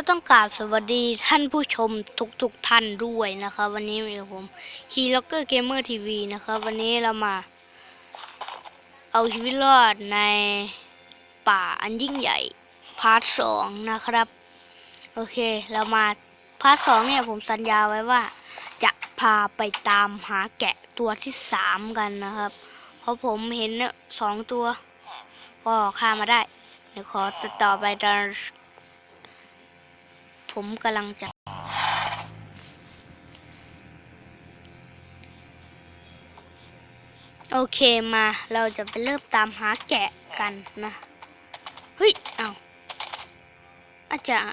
ก็ต้องกราบสวัสดีท่านผู้ชมทุกๆท่านด้วยนะครับ วันนี้มีผมคีล็อกเกอร์เกมเมอร์ทีวีนะครับวันนี้เรามา เอาชีวิตรอดในป่าอันยิ่งใหญ่พาร์ทสองนะครับ โอเคเรามาพาร์ทสองเนี่ยผมสัญญาไว้ว่า จะพาไปตามหาแกะตัวที่สามกันนะครับ เพราะผมเห็นเนี่ยสองตัวก็ฆ่ามาได้เดี๋ยวขอติดต่อไปตอน ผมกำลังจะโอเคมาเราจะไปเริ่มตามหาแกะกันนะเฮ้ยเอาอาจารย์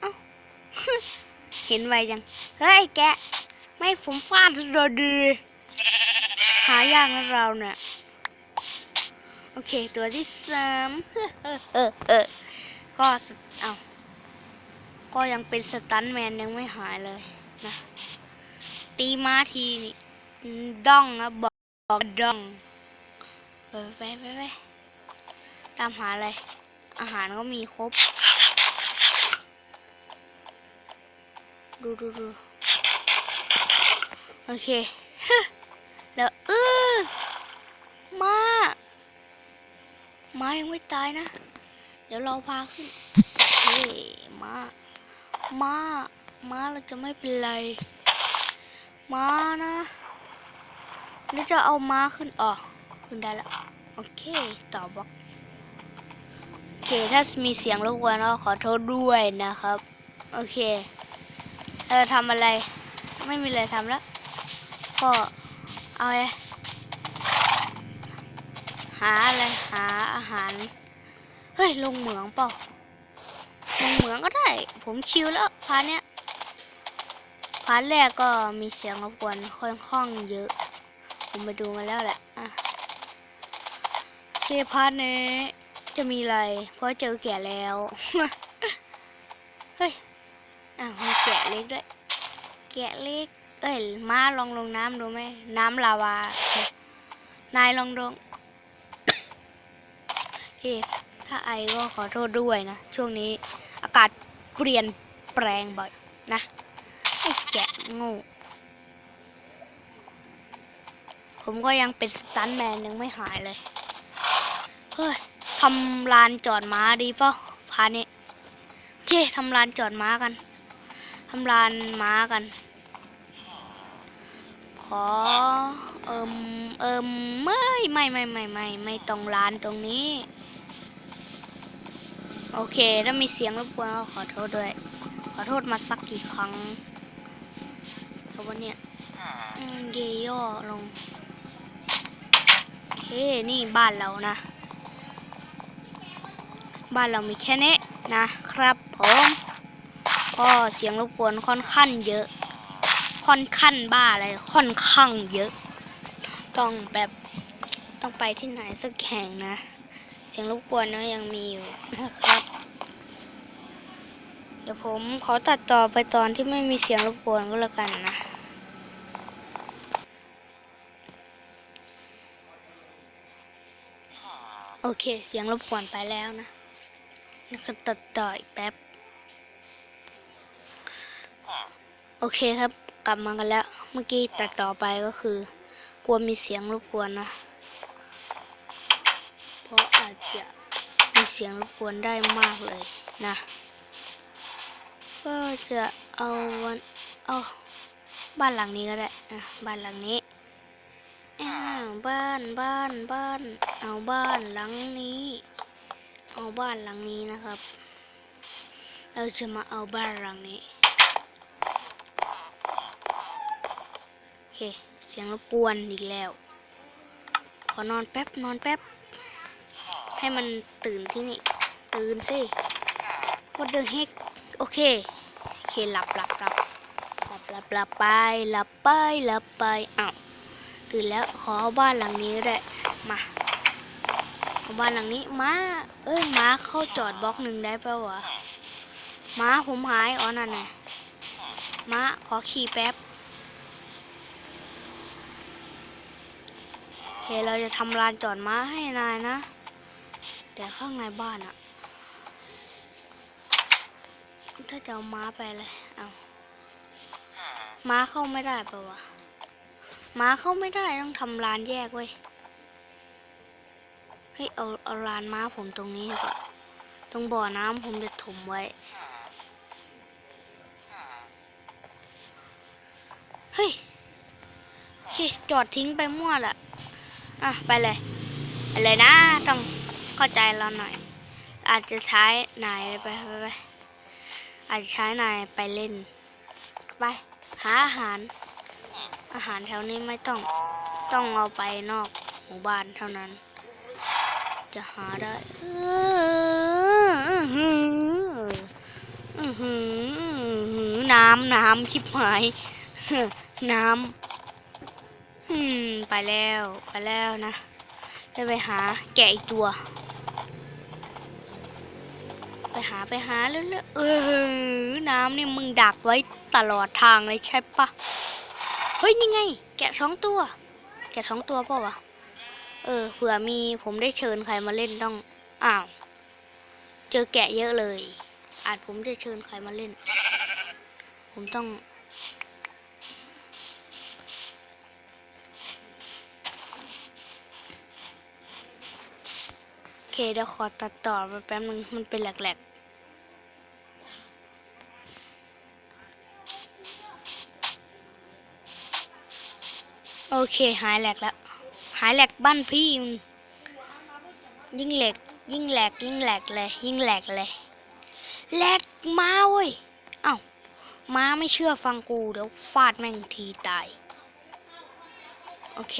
เอาเห็นไวจังเฮ้ยแกะ ไม่ผมฟาดเราดีหายากนะเราเนี่ยโอเคตัวที่สามเออเออเออ ก็เอาก็ยังเป็นสตันแมนยังไม่หายเลยนะ ตีม้าทีนี่ด้องนะบอกบอกด้องไปไปไปไปตามหาอะไร อาหารก็มีครบ ดูดูดูโอเค แล้วเออมา มายังไม่ตายนะ ดี๋ยวเราพาขึ้นเฮ้มามามาเราจะไม่เป็นไรมานะหรือจะเอาม้าขึ้นอ๋อขึ้นได้แล้วโอเคต่อบล็อกโอเคถ้ามีเสียงรบกวนก็ขอโทษด้วยนะครับ โอเคเราจะทำอะไรไม่มีอะไรทำแล้วก็เอาไงหาอะไรหาอาหาร ฮ้ย ลงเหมืองเปล่า ลงเหมืองก็ได้ ผมชิวแล้วพาร์ทเนี้ยพาร์ทแรกก็มีเสียงรบกวนค่อนข้างเยอะ ผมไปดูมาแล้วแหละอะเคพาร์ทนี้จะมีอะไร เพราะเจอแก่แล้ว เฮ้ย อะมีแกะเล็กด้วย แกะเล็ก เอ้ย มาลองลงน้ำดูไหม น้ำลาวา นายลองลงโอเค ถ้าไอก็ขอโทษด้วยนะ ช่วงนี้อากาศเปลี่ยนแปลงบ่อยนะไอ้แกะโง่ผมก็ยังเป็นสตันแมนยังไม่หายเลย เฮ้ยทำลานจอดม้าดีเปล่าพานี้โอเคทำลานจอดม้ากันทำลานม้ากัน ขอ เอิมเอิมไม่ไม่ไม่ไม่ไม่ไม่ตรงลานตรงนี้ โอเค ถ้ามีเสียงรบกวนก็ขอโทษด้วย ขอโทษมาสักกี่ครั้งเพราะว่าเนี่ยอืมเยย่อลงโอเค นี่บ้านเรานะ บ้านเรามีแค่นี้นะครับผมก็เสียงรบกวนค่อนข้างเยอะ ค่อนข้างบ้าอะไรค่อนข้างเยอะ ต้องแบบต้องไปที่ไหนสักแห่งนะ เสียงรบกวนเนอะยังมีอยู่นะครับ เดี๋ยวผมขอตัดต่อไปตอนที่ไม่มีเสียงรบกวนก็แล้วกันนะโอเค เสียงรบกวนไปแล้วนะแล้วก็ตัดต่ออีกแป๊บ โอเคครับ กลับมากันแล้ว เมื่อกี้ตัดต่อไปก็คือ กลัวมีเสียงรบกวนนะ จจะมีเสียงรบกวนได้มากเลยนะ ก็จะเอาวันเอาบ้านหลังนี้ก็ได้อะบ้านหลังนี้อ้าบ้านบ้านบ้าน เอาบ้านหลังนี้ เอาบ้านหลังนี้นะครับ เราจะมาเอาบ้านหลังนี้โอเคเสียงรบกวนอีกแล้ว ขอนอนแป๊บนอนแป๊บ ให้มันตื่นที่นี่ ตื่นสิ What the heck โอเค โอเคหลับหลับหลับหลับหลับหลับไปหลับไปหลับไปอ้าวตื่นแล้วขอบ้านหลังนี้ก็ได้มาเอบ้านหลังนี้ม้าเอ้ยม้าเข้าจอดบล็อกหนึ่งได้เปล่าวะม้าผมหายอ๋อนั่นไงม้าขอขี่แป๊บโอเคเราจะทำลานจอดม้าให้นายนะ แต่ข้างในบ้านอะถ้าจะเอาม้าไปเลย เอาม้าเข้าไม่ได้ปะวะ ม้าเข้าไม่ได้ต้องทำลานแยกเว้ย เฮ้ยเอาเอาลานม้าผมตรงนี้ดีกว่าตรงบ่อน้ำผมจะถมไว้ เฮ้ยโอเคจอดทิ้งไปมั่วละ อะ ไปเลย ไปเลยนะต้อง เข้าใจเราหน่อย อาจจะใช้นายไปไปไปอาจจะใช้นายไปเล่น ไปหาอาหาร อาหารแถวนี้ไม่ต้องต้องเอาไปนอกหมู่บ้านเท่านั้น จะหาได้เอออื้อหืออื้อหือน้ำน้ำชิบหายน้ำอืมไปแล้ว ไปแล้วนะ จะไปหาแกะอีกตัว ไปหาไปหาเรื่อยๆเออน้ำนี่มึงดักไว้ตลอดทางเลยใช่ปะเฮ้ยนี่ไง แกะสองตัว แกะสองตัวเปล่าวะเออเผื่อมีผมได้เชิญใครมาเล่นต้องอ้าวเจอแกะเยอะเลย อาจผมจะเชิญใครมาเล่น ผมต้องโอเคเดี๋ยวขอตัดต่อไปแป๊บนึงมันเป็นแหลกๆ โอเคหายแหลกแล้วหายแหลกบ้านพี่มึงยิ่งแหลกยิ่งแหลกยิ่งแหลกเลย ยิ่งแหลกเลยแหลกมาเว้ยเอ้าม้าไม่เชื่อฟังกูเดี๋ยวฟาดแม่งทีตาย โอเค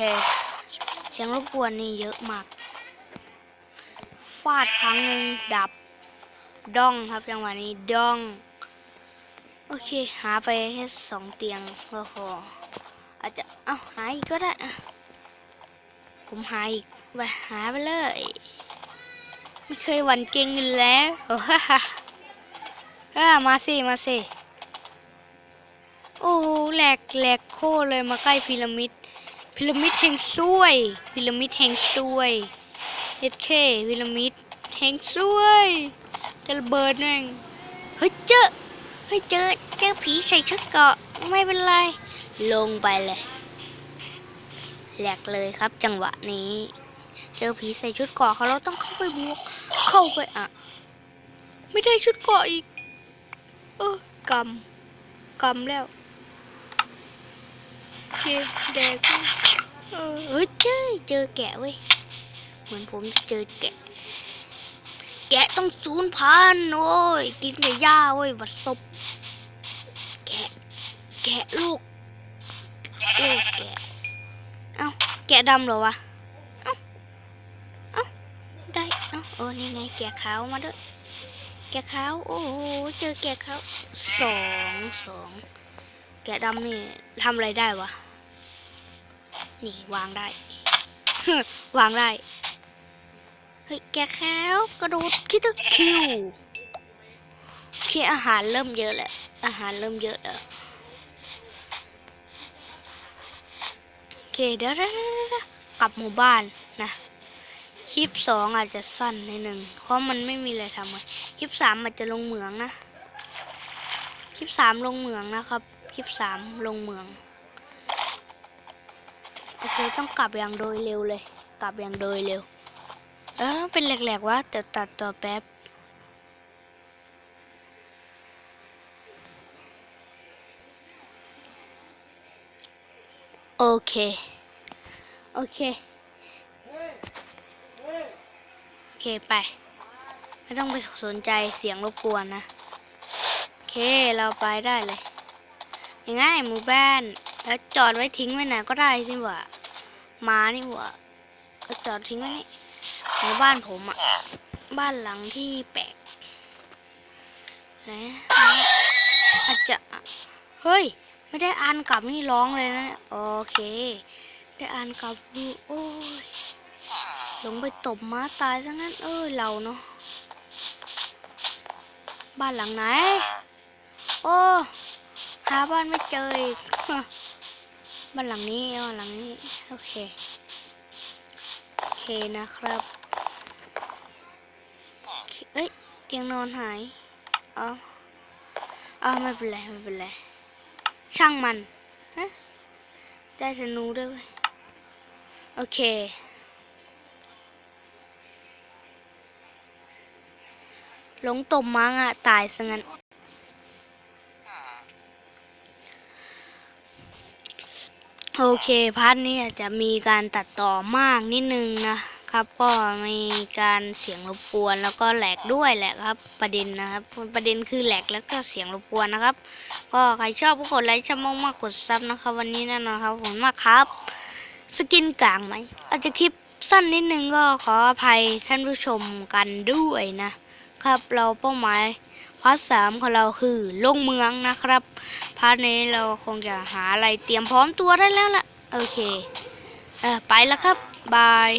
เสียงรบกวนนี่เยอะมาก ฟาดครั้งหนึ่งดับดองครับจังหวะนี้ดอง โอเค หาไปแค่สองเตียงก็พอ อาจจะเอาหาอีกก็ได้ผมหาอีกไปหาไปเลย ไม่เคยหวั่นเกรงอยู่แล้วฮ่าฮ่ามาสิมาสิโอ้โหแหลกแหลกโคเลยมาใกล้พีระมิดพีระมิดแห่งซวยพีระมิดแห่งซวยเอเคพีระมิดแห่งซวยจะระเบิดแม่งเฮ้ยเจอเฮ้ยเจอเจอผีใส่ชุดเกาะไม่เป็นไร ลงไปเลยแหลกเลยครับ จังหวะนี้ เจอผีใส่ชุดเกาะเขาเราต้องเข้าไปบวก เข้าไปอะ ไม่ได้ชุดเกาะอีก เออกำกำแล้วโอเคแดกเออเฮ้ยเจอเจอแกะเว้ยเหมือนผมเจอแกะ แกะต้องสูญพันโอ้ยกินแต่หญ้าเว้ยวัดศพแกะแกะลูก ลูกแกะ เอ้า แกะดำเหรอวะ เอ้า เอ้า ได้ เอ้าเออนี่ไงแกะขาวมาด้วย แกะขาว โอ้โห เจอแกะขาวสองสอง แกะดำนี่ทำอะไรได้วะ นี่วางได้ วางได้ เฮ้ย แกะขาวกระโดดคิดตึกคิวโอเคอาหารเริ่มเยอะแล้ว อาหารเริ่มเยอะแล้ว เคเดี๋ยวเดี๋ยวเดี๋ยวเดี๋ยวกลับหมู่บ้านนะคลิปสองอาจจะสั้นนิดหนึ่งเพราะมันไม่มีอะไรทำไงคลิปสามอาจจะลงเหมืองนะคลิปสามลงเหมืองนะครับคลิปสามลงเหมืองโอเคต้องกลับอย่างโดยเร็วเลย กลับอย่างโดยเร็วแล้วเป็นแหลกๆวะเดี๋ยวตัดต่อแป๊บ เค โอเค โอเคไป ไม่ต้องไปสนใจเสียงรบกวนนะ โอเคเราไปได้เลยยังไงหมู่บ้าน แล้วจอดไว้ทิ้งไว้ไหนก็ได้สิว่ามานี่ว่าก็จอดทิ้งไว้นี่ในบ้านผมอะบ้านหลังที่แปลกนะอาจจะเฮ้ย ไม่ได้อ่านกลับนี่ร้องเลยนะโอเค ได้อ่านกลับดูโอ้ยลงไปตบม้าตายซะงั้นเอ้เราเนาะบ้านหลังไหน โอ้หาบ้านไม่เจออีกบ้านหลังนี้บ้านหลังนี้โอเคโอเคนะครับเอ้ยเตียงนอนหายอ๋ออ้าไม่เป็นไรไม่เป็นไร ช่างมันฮะได้ธนูด้วยโอเค หลงตมมังอะตายซะงั้น โอเคพาร์ทนี้อาจจะมีการตัดต่อมากนิดนึงนะ ครับก็มีการเสียงรบกวนแล้วก็แหลกด้วยแหละครับ ประเด็นนะครับประเด็นคือแหลกแล้วก็เสียงรบกวนนะครับ ก็ใครชอบก็กดไลค์ชอบมากๆกดซับนะครับ วันนี้แน่นอนครับขอบคุณมากครับ สกินกลางไหมอาจจะคลิปสั้นนิดนึงก็ขออภัยท่านผู้ชมกันด้วยนะครับ เราเป้าหมายพาร์ทสามของเราคือลงเมืองนะครับพาร์ทนี้เราคงจะหาอะไรเตรียมพร้อมตัวได้แล้วล่ะ โอเค เออไปแล้วครับ บาย